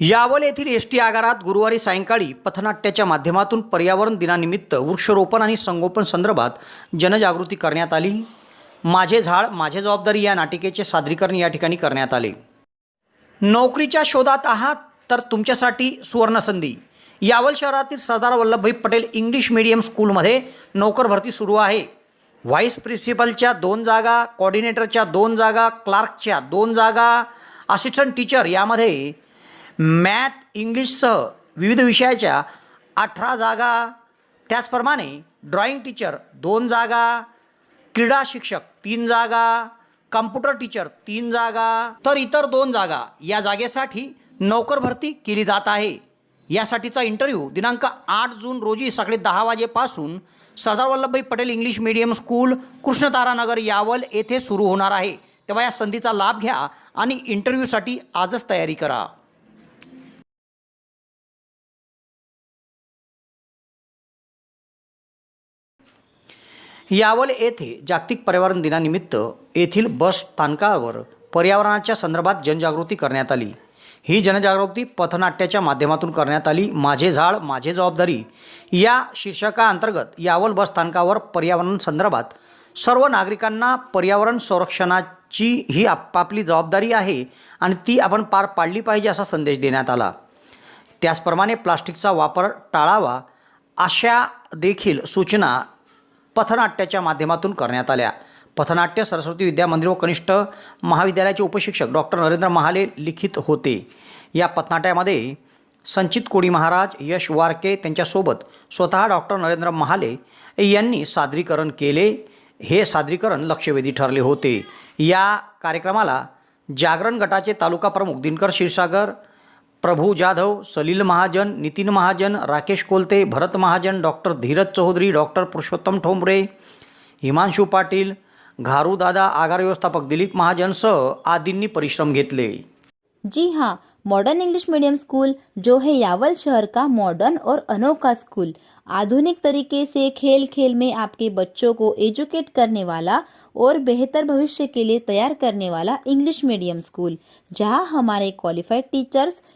यावल येथील S T आगारात गुरुवारी सायंकाळी पथनाट्याच्या माध्यमातून पर्यावरण दिनानिमित्त वृक्षरोपण आणि संगोपन संदर्भात जनजागृती करण्यात आली. माझे झाड माझे जबाबदारी या नाटिकेचे सादरीकरण या ठिकाणी करण्यात आले. नोकरीच्या शोधात आहात तर तुमच्यासाठी सुवर्णसंधी. यावल शहरातील सरदार वल्लभभाई पटेल इंग्लिश मीडियम स्कूलमध्ये नोकर भरती सुरू आहे. व्हाईस प्रिन्सिपलच्या दोन जागा कॉर्डिनेटरच्या दोन जागा क्लार्कच्या दोन जागा असिस्टंट टीचर यामध्ये मॅथ इंग्लिशसह विविध विषयाच्या अठरा जागा. त्याचप्रमाणे ड्रॉइंग टीचर दोन जागा क्रीडा शिक्षक तीन जागा कम्प्युटर टीचर तीन जागा तर इतर दोन जागा या जागेसाठी नोकर भरती केली जात आहे. यासाठीचा इंटरव्ह्यू दिनांक आठ जून रोजी सकाळी दहा वाजेपासून Sardar Vallabhbhai Patel English medium school Krishnataranagar Yawal येथे सुरू होणार आहे. तेव्हा या संधीचा लाभ घ्या आणि इंटरव्ह्यूसाठी आजच तयारी करा. यावल येथे जागतिक पर्यावरण दिनानिमित्त येथील बस स्थानकावर पर्यावरणाच्या संदर्भात जनजागृती करण्यात आली. ही जनजागृती पथनाट्याच्या माध्यमातून करण्यात आली. माझे झाड माझे जबाबदारी या शीर्षकाअंतर्गत यावल बस स्थानकावर पर्यावरण संदर्भात सर्व नागरिकांना पर्यावरण संरक्षणाची ही आपापली जबाबदारी आहे आणि ती आपण पार पाडली पाहिजे असा संदेश देण्यात आला. त्याचप्रमाणे प्लास्टिकचा वापर टाळावा अशा देखील सूचना पथनाट्याच्या माध्यमातून करण्यात आल्या. पथनाट्य सरस्वती विद्या मंदिर व कनिष्ठ महाविद्यालयाचे उपशिक्षक डॉक्टर नरेंद्र महाले लिखित होते. या पथनाट्यामध्ये संचित कोडी महाराज यश वारके त्यांच्यासोबत स्वतः डॉक्टर नरेंद्र महाले यांनी सादरीकरण केले. हे सादरीकरण लक्षवेधी ठरले होते. या कार्यक्रमाला जागरण गटाचे तालुका प्रमुख दिनकर क्षीरसागर प्रभू जाधव सलील महाजन नितीन महाजन राकेश कोलते भरत महाजन डॉक्टर धीरज चौधरी डॉक्टर पुरुषोत्तम ठोंबरे हिमांशू पाटील घारूदादा आगार व्यवस्थापक दिलीप महाजनसह आदींनी परिश्रम घेतले. जी हाँ मॉडर्न इंग्लिश मीडियम स्कूल जो है यावल शहर का मॉडर्न और अनोखा स्कूल आधुनिक तरीके से खेल खेल में आपके बच्चों को एजुकेट करने वाला और बेहतर भविष्य के लिए तैयार करने वाला इंग्लिश मीडियम स्कूल जहां हमारे क्वालिफाइड टीचर्स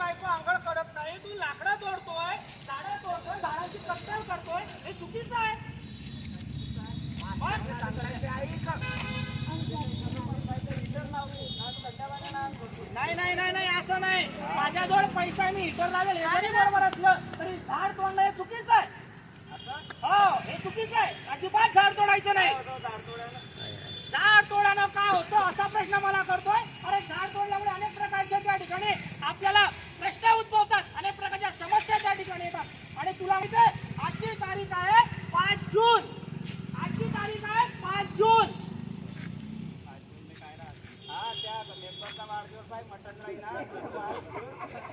कळत नाही तू लाकडं तोडतोय झाडं तोडतोय झाडाची कत्तल करतोय हे चुकीचं आहे. नाही नाही नाही नाही असं नाही. माझ्याजवळ पैसा मी हिटर लागेल हे जरी बरोबर असलं तरी झाड तोडणं हे चुकीचं आहे. हो हे चुकीचं आहे. अजिबात झाड तोडायचं नाही. झाड तोडानं काय होतं असा प्रश्न मला करतोय? अरे झाड तोडल्यामुळे अनेक प्रकारच्या त्या ठिकाणी आपल्याला प्रश्न उद्भवतात अनेक प्रकारच्या समस्या त्या ठिकाणी येतात. आणि तुला माहिती आहे आजची तारीख आहे पाच जून. आजची तारीख आहे पाच जून.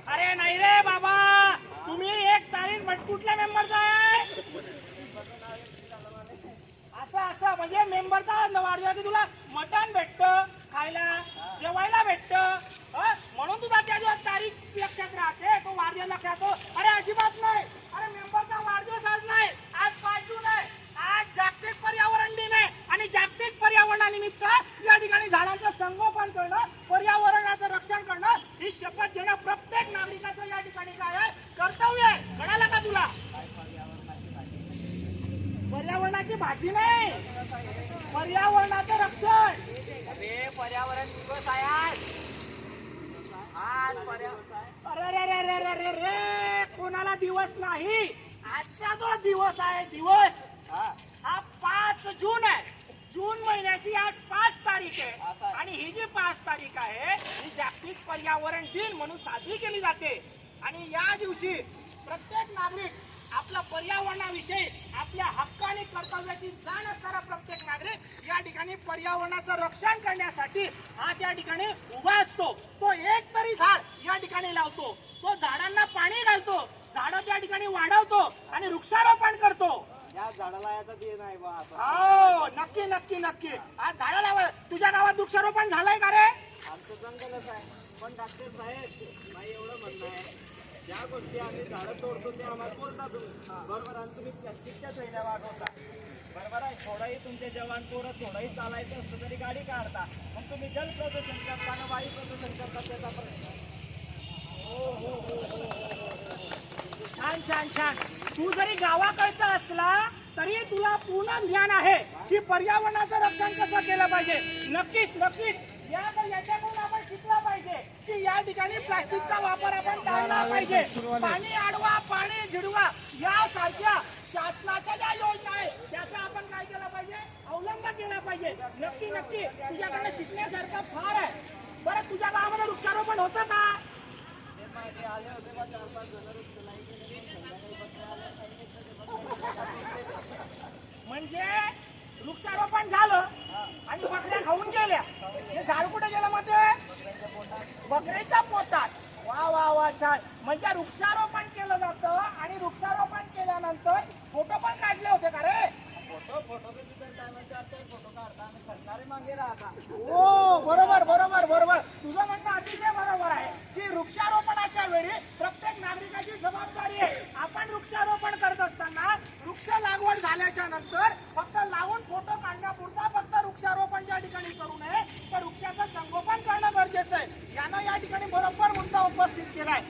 अरे नाही रे बाबा तुम्ही एक तारीख बट कुठल्या मेंबरचा आहे? असं असं म्हणजे मेंबरचा वाढदिवस तुला मटण भेटतं खायला जेवायला भेटत म्हणून तुझा त्या दिवस तारीख लक्षात राहते तो वाढदिवस लक्षात राहतो अरे अजिबात नाही अरे मेंबरचा वाढदिवस आज नाही आज पाच जून आहे आज जागतिक पर्यावरण दिन आहे आणि जागतिक पर्यावरणानिमित्त या ठिकाणी झाडांचं संगोपन करणं पर्यावरणाचं रक्षण करणं ही शपथ घेणं प्रत्येक नागरिकाचं या ठिकाणी काय आहे कर्तव्य आहे कळालं का तुला भाजी नाही. पर्यावरणाचं रक्षण. अरे पर्यावरण दिवस आहे आज. आज पर्यावरण अरे रे रे रे रे रे रे कोणाला दिवस नाही. आजचा जो दिवस आहे दिवस हा. पाच जून आहे. जून महिन्याची आज पाच तारीख आहे. आणि ही जी पाच तारीख आहे ही जागतिक पर्यावरण दिन म्हणून साजरी केली जाते. आणि या दिवशी प्रत्येक नागरिक आपल्या पर्यावरणाविषयी आपल्या हक्क आणि कर्तव्याची जाण असणारा प्रत्येक नागरिक या ठिकाणी पर्यावरणाचं रक्षण करण्यासाठी हा त्या ठिकाणी उभा असतो. तो एक तरी झाड या ठिकाणी लावतो. तो झाडांना पाणी घालतो. झाडं त्या ठिकाणी वाढवतो आणि वृक्षारोपण करतो. या झाडाला याचा ते नाही बा हो नक्की नक्की नक्की. आज झाडं लावा. तुझ्या गावात वृक्षारोपण झालंय का रे? आमचं जंगलच आहे. पण डॉक्टर साहेब नाही एवढं म्हणणं आहे. ज्या गोष्टी आम्ही झाडं तोडतो ते आम्हाला बोलता तुम्ही बरोबर आणि तुम्ही प्लास्टिकच्या थैल्या वागवता. बरोबर आहे थोडंही तुमचे जवान पोरं थोडंही चालायचं असतं तरी गाडी काढता. मग तुम्ही जल प्रदूषण करता आणि वायू प्रदूषण करता त्याचा प्रश्न. छान छान छान. तू जरी गावाकडचा असला तरी तुला पूर्ण ज्ञान आहे की पर्यावरणाचं रक्षण कसं केलं पाहिजे? नक्कीच नक्कीच. या याच्याकडून आपण शिकलं पाहिजे की या ठिकाणी प्लास्टिकचा वापर आपण टाळला पाहिजे. पाणी अडवा पाणी झिडवा यासारख्या शासनाच्या ज्या योजना आहे त्याचा आपण काय केलं पाहिजे? अवलंब केला पाहिजे. नक्की नक्की. तुझ्याकडे शिकण्यासारखं फार आहे. बरं तुझ्या गावामध्ये वृक्षारोपण होतं का? म्हणजे वृक्षारोपण झालं आणि बकऱ्या खाऊन गेल्या. हे झाड कुठे बकरीच्या पोटात. वा वा वा छान. म्हणजे वृक्षारोपण केलं जातं आणि वृक्षारोपण केल्यानंतर फोटो पण काढले होते का रे? फोटो फोटो फोटो काढता मागे राहता. हो बरोबर बरोबर बरोबर. तुझं म्हणणं अतिशय बरोबर आहे की वृक्षारोपणाच्या वेळी प्रत्येक नागरिकाची जबाबदारी आहे. आपण वृक्षारोपण करत असताना वृक्ष लागवड झाल्याच्यानंतर फक्त लावून फोटो काढण्यापुरता फक्त वृक्षारोपण ज्या ठिकाणी करू नये तर वृक्षाचं संगोपन करणं गरजेचं आहे यानं या ठिकाणी बरोबर मुद्दा उपस्थित केलाय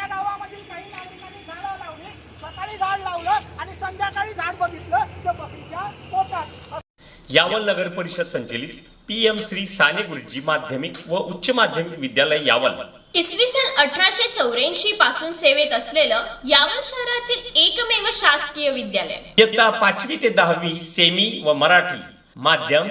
त्याच्या गावामधील काही नागरिकांनी झाडं लावली. सकाळी झाड लावलं आणि संध्याकाळी झाड बघितलं. तर बकरीच्या पोटात. यावल नगर परिषद संचलित पी एम श्री साने गुरुजी माध्यमिक व उच्च माध्यमिक विद्यालय यावल. इसवी सन अठराशे चौऱ्याऐंशी पासून सेवेत असलेलं यावल शहरातील एकमेव शासकीय विद्यालय. इयत्ता पाचवी ते दहावी सेमी व मराठी माध्यम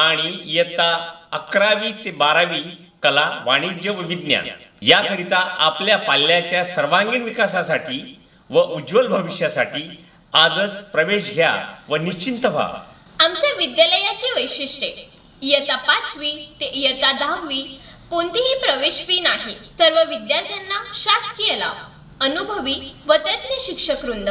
आणि इयत्ता अकरावी ते बारावी कला वाणिज्य व विज्ञान. याकरिता आपल्या पाल्याच्या सर्वांगीण विकासासाठी व उज्ज्वल भविष्यासाठी आजच प्रवेश घ्या व निश्चिंत व्हा. आमच्या विद्यालयाची वैशिष्ट्ये. इयत्ता पाचवी ते इयत्ता दहावी कोणतीही प्रवेश फी नाही. सर्व विद्यार्थ्यांना शासकीय लाभ. अनुभवी व तज्ज्ञ शिक्षक वृंद